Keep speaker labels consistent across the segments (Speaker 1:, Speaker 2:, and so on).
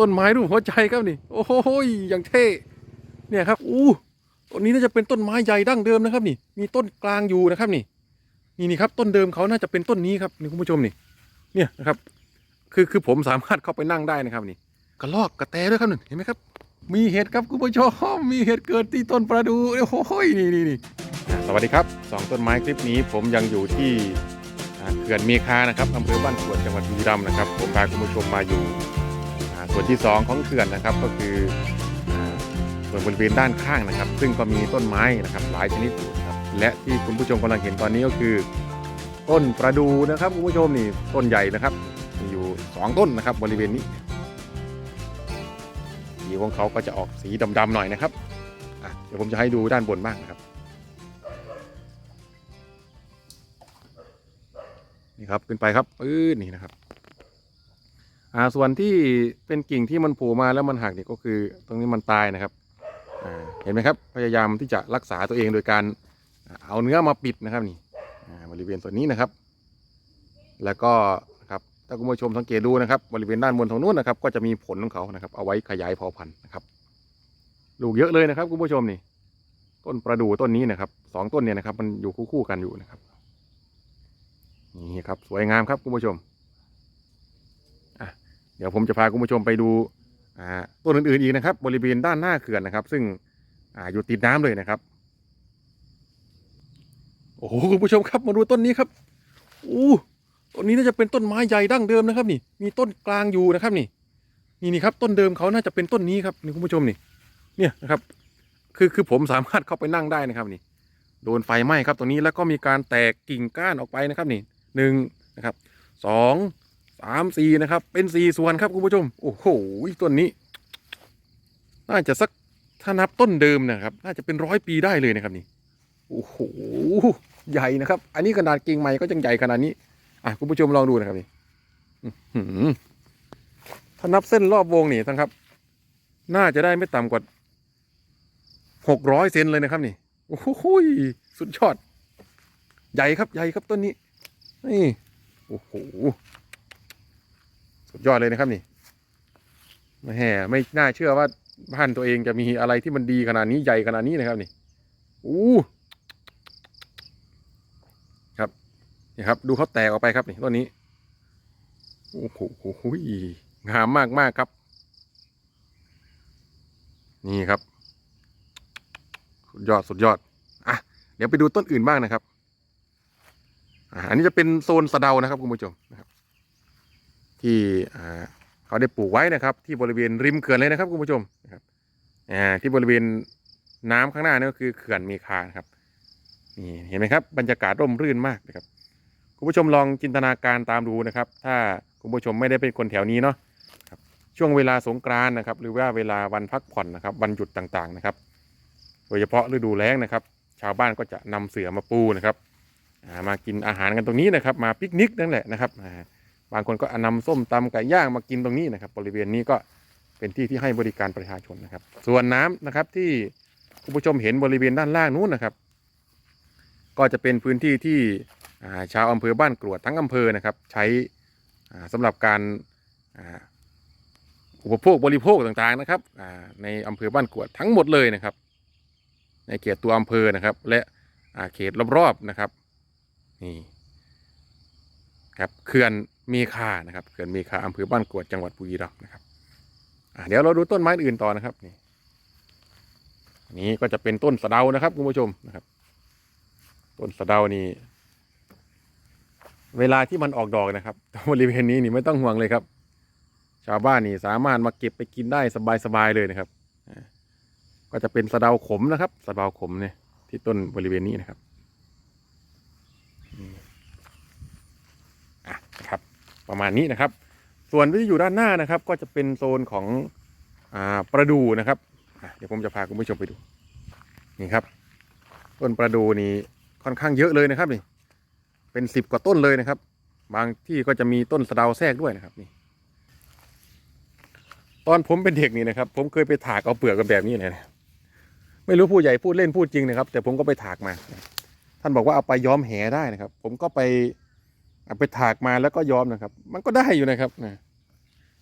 Speaker 1: ต้นไม้รูปหัวใจครับนี่ โอ้โหอย่างเท่เนี่ยครับอู้ต้นนี้น่าจะเป็นต้นไม้ใหญ่ดั้งเดิมนะครับนี่ มีต้นกลางอยู่นะครับนี่ นี่นี่ครับต้นเดิมเขาน่าจะเป็นต้นนี้ครับนี่คุณผู้ชมนี่ เนี่ยนะครับคือคือผมสามารถเข้าไปนั่งได้นะครับนี่กระลอกกระแตด้วยครับหนี่งเห็นไหมครับ มีเห็ดครับคุณผู้ชมมีเห็ดเกิดที่ต้นประดูโอ้โหนี่นี่นี่สวัสดีครับสองต้นไม้คลิปนี้ผมยังอยู่ที่เขื่อนเมคานะครับอำเภอบ้านสวนจังหวัดบุรีรัมย์นะครับ ผมพาคุณผู้ชมมาอยู่อ่า ส่วนที่สองของเขื่อนนะครับก็คือส่วนบริเวณด้านข้างนะครับ ซึ่งก็มีต้นไม้นะครับหลายชนิดอยู่นะครับและที่คุณผู้ชมกำลังเห็นตอนนี้ก็คือ ต้นประดูนะครับคุณผู้ชมนี่ต้นใหญ่นะครับมีอยู่สองต้นนะครับ บริเวณนี้สีของเขาก็จะออกสีดำๆหน่อยนะครับเดี๋ยวผมจะให้ดูด้านบนบ้างนะครับนี่ครับขึ้นไปครับปื้ดนี่นะครับ อ่าส่วนที่เป็นกิ่งที่มันผล่มาแล้วมันหักเนี่ยก็คือตรงนี้มันตายนะครับอ่าเห็นไหมครับพยายามที่จะรักษาตัวเองโดยการเอาเนื้อมาปิดนะครับนี่บริเวณส่วนนี้นะครับ แล้วก็นะครับถ้าคุณผู้ชมสังเกตดูนะครับ บริเวณด้านบนตรงนู้นนะครับ ก็จะมีผลของเขานะครับ เอาไว้ขยายเผ่าพันธุ์นะครับลูกเยอะเลยนะครับคุณผู้ชมนี่ ต้นประดู่ต้นนี้นะครับสองต้นเนี่ยนะครับ มันอยู่คู่ๆกันอยู่นะครับนี่ครับ สวยงามครับคุณผู้ชม เดี๋ยวผมจะพาคุณผู้ชมไปดูต้นอื่นๆอีกนะครับ บริเวณด้านหน้าเขื่อนนะครับ ซึ่งออยู่ติดน้ำเลยนะครับ โอ้โหคุณผู้ชมครับมาดูต้นนี้ครับอู้ต้นนี้น่าจะเป็นต้นไม้ใหญ่ดั้งเดิมนะครับนี่ มีต้นกลางอยู่นะครับนี่ นี่นี่ครับ ต้นเดิมเขาน่าจะเป็นต้นนี้ครับนี่คุณผู้ชมนี่ เนี่ยนะครับ คือคือผมสามารถเข้าไปนั่งได้นะครับนี่ โดนไฟไหม้ครับตรงนี้แล้วก็มีการแตกกิ่งก้านออกไปนะครับนี่หนึ่งนะครับสอง สามสี่นะครับ เป็นสี่ส่วนครับคุณผู้ชม โอ้โหต้นนี้ น่าจะสักถ้านับต้นเดิมนะครับ น่าจะเป็นร้อยปีได้เลยนะครับนี่ โอ้โห ใหญ่นะครับ อันนี้ขนาดกิ่งใหม่ก็ยังใหญ่ขนาดนี้ อะคุณผู้ชมลองดูนะครับนี่ถ้านับเส้นรอบวงนี่ท่านครับ น่าจะได้ไม่ต่ำกว่าหกร้อยเซนเลยนะครับนี่ โอ้โหสุดยอด ใหญ่ครับ ใหญ่ครับต้นนี้ นี่ โอ้โห สุดยอดเลยนะครับนี่แหมไม่น่าเชื่อว่าบ้านตัวเองจะมีอะไรที่มันดีขนาดนี้ใหญ่ขนาดนี้นะครับนี่อู้ครับนี่ครับ ดูเขาแตกออกไปครับนี่ต้นนี้โอ้โหงามมากมากครับ นี่ครับ สุดยอดสุดยอดอะเดี๋ยวไปดูต้นอื่นบ้างนะครับอันนี้จะเป็นโซนสะเดานะครับคุณผู้ชมนะครับ ที่เขาได้ปลูกไว้นะครับ ที่บริเวณริมเขื่อนเลยนะครับคุณผู้ชมนะครับที่บริเวณน้ำข้างหน้านี่ก็คือเขื่อนมีคานครับนี่เห็นไหมครับบรรยากาศร่มรื่นมากนะครับคุณผู้ชมลองจินตนาการตามดูนะครับ ถ้าคุณผู้ชมไม่ได้เป็นคนแถวนี้เนาะช่วงเวลาสงกรานนะครับ หรือว่าเวลาวันพักผ่อนนะครับ วันหยุดต่างๆนะครับ โดยเฉพาะฤดูแล้งนะครับ ชาวบ้านก็จะนำเสือมาปูนะครับมากินอาหารกันตรงนี้นะครับ มาปิกนิกนั่นแหละนะครับาบางคนก็นำส้มตำไก่ย่างมากินตรงนี้นะครับ บริเวณนี้ก็เป็นที่ที่ให้บริการประชาชนนะครับ ส่วนน้ำนะครับที่คุณผู้ชมเห็นบริเวณด้านล่างนู้นนะครับ ก็จะเป็นพื้นที่ที่าชาวอำเภอบ้านกรวดทั้งอำเภอนะครับ ใช้อ่าสำหรับการอุปโภคบริโภคต่างๆนะครับในอำเภอบ้านกรวดทั้งหมดเลยนะครับ ในเขตตัวอำเภอนะครับ และอาเขตรอบๆนะครับนี่ครับเขื่อน มีคานะครับเขื่อนมีคาอำเภอบ้านกวดจังหวัดบุรีรัมย์นะครับเดี๋ยวเราดูต้นไม้อื่นต่อนะครับนี่อันนี้ก็จะเป็นต้นสะเดานะครับคุณผู้ชมนะครับ ต้นสะเดานี่เวลาที่มันออกดอกนะครับบริเวณนี้นี่ไม่ต้องห่วงเลยครับ ชาวบ้านนี่สามารถมาเก็บไปกินได้สบายๆเลยนะครับ ก็จะเป็นสะเดาขมนะครับสะเดาขมเนี่ยที่ต้นบริเวณนี้นะครับอืมอะนะครับ ประมาณนี้นะครับ ส่วนที่อยู่ด้านหน้านะครับ ก็จะเป็นโซนของอ่าประดูนะครับเดี๋ยวผมจะพาคุณผู้ชมไปดูนี่ครับ ต้นประดูนี่ค่อนข้างเยอะเลยนะครับนี่ เป็นสิบกว่าต้นเลยนะครับ บางที่ก็จะมีต้นสะดาวแทรกด้วยนะครับนี่ ตอนผมเป็นเด็กนี่นะครับ ผมเคยไปถากเอาเปลือกกันแบบนี้นะไม่รู้ผู้ใหญ่พูดเล่นพูดจริงนะครับ แต่ผมก็ไปถากมา ท่านบอกว่าเอาไปย้อมแหได้นะครับ ผมก็ไป เอาไปถากมาแล้วก็ย้อมนะครับ มันก็ได้อยู่นะครับนะ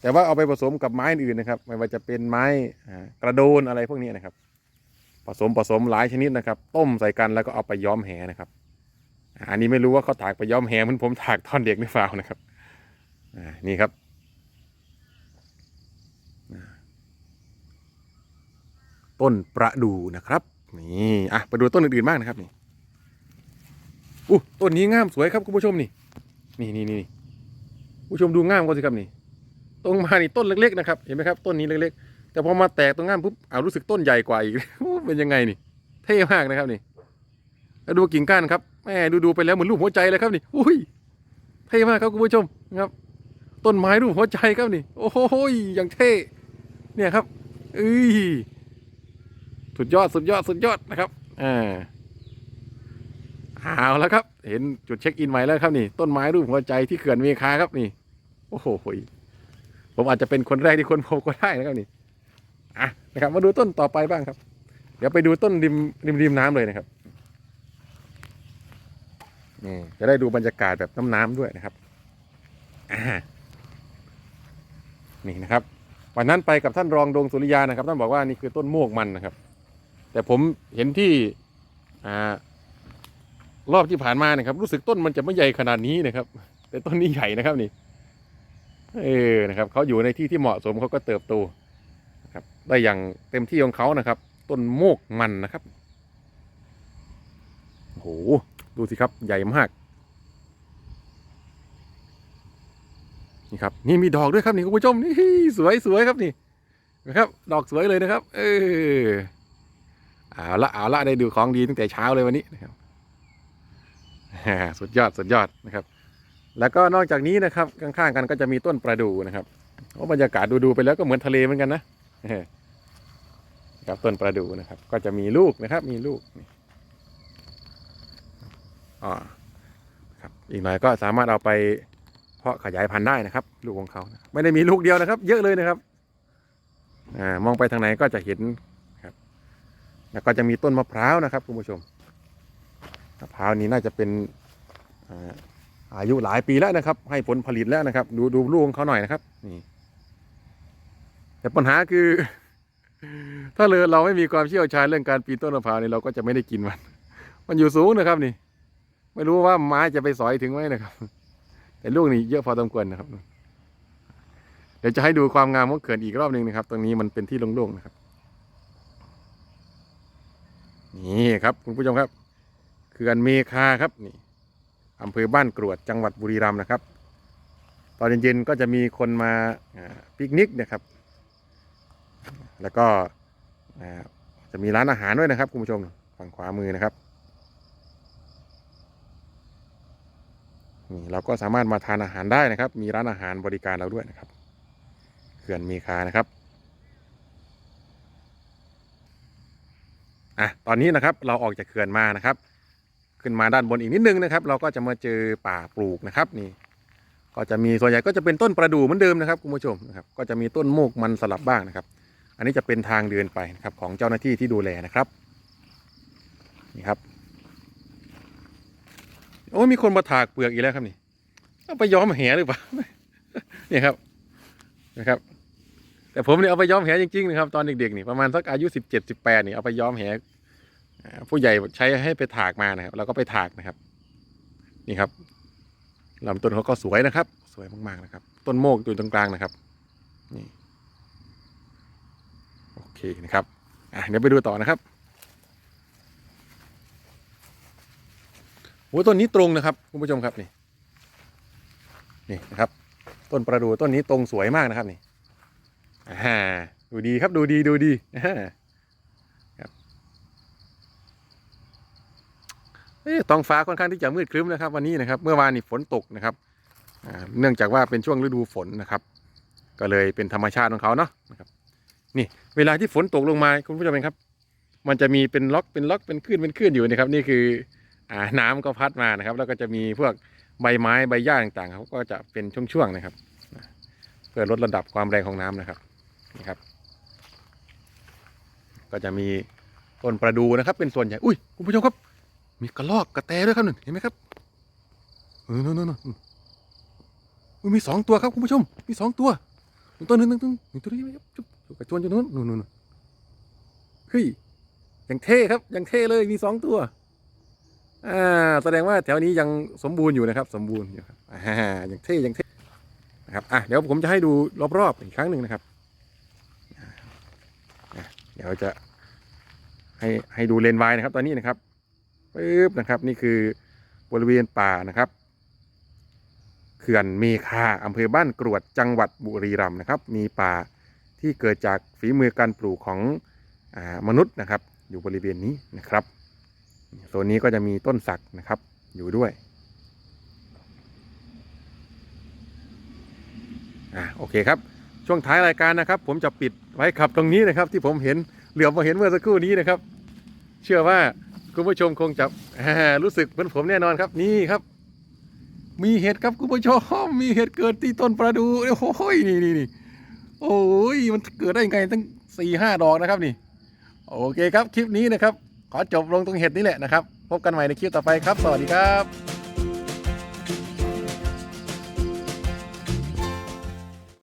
Speaker 1: แต่ว่าเอาไปผสมกับไม้อื่นนะครับ ไม่ว่าจะเป็นไม้กระโดนอะไรพวกนี้นะครับ ผสมผสมหลายชนิดนะครับ ต้มใส่กันแล้วก็เอาไปย้อมแหนะครับ อันนี้ไม่รู้ว่าเขาถากไปย้อมแหเหมันผมถากตอนเด็กหรือเปล่านะครับนี่ครับต้นประดูนะครับนี่อะไปดูต้นอื่นๆบ้างนะครับนี่อู้ต้นนี้งามสวยครับคุณผู้ชมนี่ นี่นี่นี่ผู้ชมดูง่ามก็สิครับนี่ตรงมานี่ต้นเล็กๆนะครับเห็นไหมครับต้นนี้เล็กๆ แต่พอมาแตกตรงง่ามปุ๊บอ้าวรู้สึกต้นใหญ่กว่าอีกเป็นยังไงนี่ เท่มากนะครับนี่แล้วดูกิ่งก้านครับแม่ดูดูๆไปแล้วเหมือนรูปหัวใจเลยครับนี่อุ้ยเท่มากครับคุณผู้ชมนะครับ ต้นไม้รูปหัวใจครับนี่ โอ้โหอย่างเท่เนี่ยครับเอ้ยสุดยอดสุดยอดสุดยอดนะครับอ่าเอาแล้วครับ เห็นจุดเช็คอินใหม่แล้วครับนี่ ต้นไม้รูปหัวใจที่เขื่อนเมคาครับนี่ โอ้โหผมอาจจะเป็นคนแรกที่คนพบก็ได้นะครับนี่อะนะครับ มาดูต้นต่อไปบ้างครับ เดี๋ยวไปดูต้นริมริมริมน้ำเลยนะครับนี่จะได้ดูบรรยากาศแบบน้ำน้ำด้วยนะครับนี่นะครับวันนั้นไปกับท่านรองดวงสุริยานะครับ ท่านบอกว่านี่คือต้นโมกมันนะครับ แต่ผมเห็นที่อ่า รอบที่ผ่านมานะครับ รู้สึกต้นมันจะไม่ใหญ่ขนาดนี้นะครับ แต่ต้นนี้ใหญ่นะครับนี่ เออนะครับเขาอยู่ในที่ที่เหมาะสมเขาก็เติบโตครับได้อย่างเต็มที่ของเขานะครับ ต้นโมกมันนะครับโอ้โหดูสิครับใหญ่มากนี่ครับนี่มีดอกด้วยครับนี่คุณผู้ชมนี่สวยสวยครับนี่นะครับ ดอกสวยเลยนะครับ เออเอาละเอาละได้ดูของดีตั้งแต่เช้าเลยวันนี้นะครับ สุดยอดสุดยอดนะครับ แล้วก็นอกจากนี้นะครับข้างๆกันก็จะมีต้นประดู่นะครับโอ้บรรยากาศดูๆไปแล้วก็เหมือนทะเลเหมือนกันนะครับต้นประดู่นะครับ ก็จะมีลูกนะครับ มีลูกอ๋อครับอีกหน่อยก็สามารถเอาไปเพาะขยายพันธุ์ได้นะครับ ลูกของเขาไม่ได้มีลูกเดียวนะครับ เยอะเลยนะครับอ่ามองไปทางไหนก็จะเห็นครับ แล้วก็จะมีต้นมะพร้าวนะครับคุณผู้ชม มะพร้าวนี้น่าจะเป็นอาอายุหลายปีแล้วนะครับ ให้ผลผลิตแล้วนะครับ ดูดูลูกของเขาหน่อยนะครับ นี่ แต่ปัญหาคือ ถ้าเลยเราไม่มีความเชี่ยวชาญเรื่องการปีนต้นมะพร้าวนี่เราก็จะไม่ได้กินมัน มันอยู่สูงนะครับ นี่ ไม่รู้ว่าไม้จะไปสอยถึงไหมนะครับ แต่ลูกนี่เยอะพอสมควรนะครับ เดี๋ยวจะให้ดูความงามของเขื่อนอีกรอบหนึ่งนะครับ ตรงนี้มันเป็นที่โล่งๆนะครับ นี่ครับ คุณผู้ชมครับ เขื่อนเมคาครับนี่อำเภอบ้านกรวดจังหวัดบุรีรัมย์นะครับ ตอนเย็นๆก็จะมีคนมาปิกนิกนะครับ แล้วก็จะมีร้านอาหารด้วยนะครับคุณผู้ชมฝั่งขวามือนะครับนี่เราก็สามารถมาทานอาหารได้นะครับ มีร้านอาหารบริการเราด้วยนะครับเขื่อนเมีคานะครับอะตอนนี้นะครับเราออกจากเขื่อนมานะครับ ขึ้นมาด้านบนอีกนิดนึงนะครับ เราก็จะมาเจอป่าปลูกนะครับนี่ ก็จะมีส่วนใหญ่ก็จะเป็นต้นประดู่เหมือนเดิมนะครับคุณผู้ชมนะครับ ก็จะมีต้นโมกมันสลับบ้างนะครับ อันนี้จะเป็นทางเดินไปนะครับของเจ้าหน้าที่ที่ดูแลนะครับนี่ครับโอ้ยมีคนมาถากเปลือกอีกแล้วครับนี่เอาไปย้อมแหหรือเปล่าเนี่ยครับนะครับ แต่ผมเนี่ยเอาไปย้อมแหจริงๆนะครับตอนเด็กๆนี่ประมาณสักอายุสิบเจ็ดสิบแปดนี่เอาไปย้อมแห ผู้ใหญ่ใช้ให้ไปถากมานะครับเราก็ไปถากนะครับ นี่ครับลำต้นเขาก็สวยนะครับ สวยมากๆนะครับ ต้นโมกอยู่ตรงกลางนะครับ นี่โอเคนะครับอะเดี๋ยวไปดูต่อนะครับโอ้ต้นนี้ตรงนะครับคุณผู้ชมครับนี่นี่นะครับ ต้นประดู่ต้นนี้ตรงสวยมากนะครับนี่อ่าดูดีครับดูดีดูดีอ่า เอ๊ะ ท้องฟ้าค่อนข้างที่จะมืดครึ้มนะครับ วันนี้นะครับ เมื่อวานนี่ฝนตกนะครับเนื่องจากว่าเป็นช่วงฤดูฝนนะครับ ก็เลยเป็นธรรมชาติของเขาเนาะนะครับ นี่เวลาที่ฝนตกลงมาคุณผู้ชมเห็นครับ มันจะมีเป็นล็อกเป็นล็อกเป็นคลื่นเป็นคลื่นอยู่นะครับ นี่คืออ่าน้ำก็พัดมานะครับ แล้วก็จะมีพวกใบไม้ใบหญ้าต่างๆเขาก็จะเป็นช่วงๆนะครับ เพื่อลดระดับความแรงของน้ำนะครับนี่ครับ ก็จะมีต้นประดูนะครับ เป็นส่วนใหญ่อุ้ยคุณผู้ชมครับ มีกระลอกกระแตด้วยครับนั่นเห็นไหมครับเออนั่นนั่นนั่นมีสองตัวครับคุณผู้ชม มีสองตัวต้นนึงต้นนึงหนึ่งตัวนี้ครับจุ๊บจุ๊บกระชวนอยู่นู้นนู่นนู่นเฮ้ยอยังเท่ครับอยังเท่เลยมีสองตัวอ่าแสดงว่าแถวนี้ยังสมบูรณ์อยู่นะครับ สมบูรณ์อยู่ครับอ่าอยังเท่ยังเท่นะครับอะเดี๋ยวผมจะให้ดูรอบๆอีกครั้งหนึ่งนะครับเดี๋ยวจะให้ให้ดูเลนส์วายนะครับตอนนี้นะครับ ปึ๊บนะครับ นี่คือบริเวณป่านะครับเขื่อนเมคาอำเภอบ้านกรวดจังหวัดบุรีรัมย์นะครับ มีป่าที่เกิดจากฝีมือการปลูกของอมนุษย์นะครับ อยู่บริเวณนี้นะครับโซนนี้ก็จะมีต้นสักนะครับอยู่ด้วยอ่าโอเคครับ ช่วงท้ายรายการนะครับ ผมจะปิดไว้ครับตรงนี้นะครับ ที่ผมเห็นเหลือบมาเห็นเมื่อสักครู่นี้นะครับ เชื่อว่า คุณผู้ชมคงจะอ่ารู้สึกเหมือนผมแน่นอนครับนี่ครับ มีเห็ดครับคุณผู้ชมมีเห็ดเกิดที่ต้นประดูโอ้โหนี่นี่นี่โอ้ยมันเกิดได้ยังไงตั้งสี่ห้าดอกนะครับนี่โอเคครับคลิปนี้นะครับ ขอจบลงตรงเห็ดนี้แหละนะครับ พบกันใหม่ในคลิปต่อไปครับ สวัสดีครับ